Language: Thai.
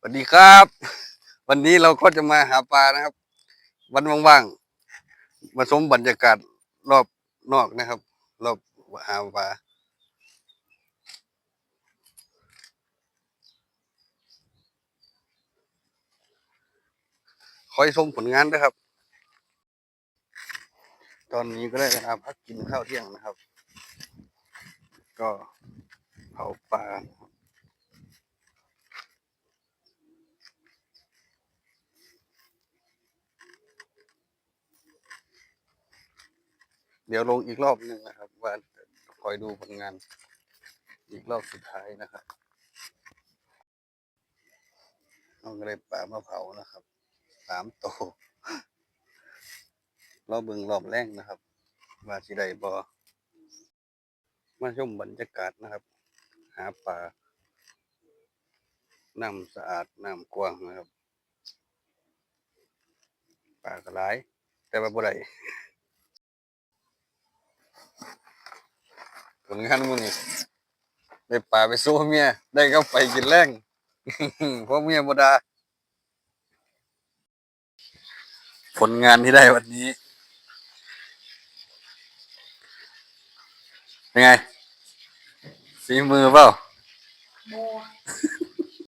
สวัสดีครับ วันนี้เราก็จะมาหาปลานะครับ วันว่างๆมาชมบรรยากาศรอบนอกนะครับ รอบหาปลาคอยชมผลงานด้วยครับ ตอนนี้ก็ได้เวลาพักกินข้าวเที่ยงนะครับ ก็เผาปลานะครับ เดี๋ยวลงอีกรอบหนึ่งนะครับ ว่าคอยดูผลงาน อีกรอบสุดท้ายนะครับเราก็เลยปลามาเผานะครับสามโตรอบเบิงรอบแรกนะครับว่าสิได้บอมาชมบรรยากาศนะครับ หาปลาน้ำสะอาดน้ำกว้างนะครับปลากระไรแต่ว่าบ่ได้ ผลงานมึงนี่ได้ป่าไปสู้เมียได้ก็ไปกินแรงเพราะเมียบดา ผลงานที่ได้วันนี้เป็นไงฝีมือเปล่าโม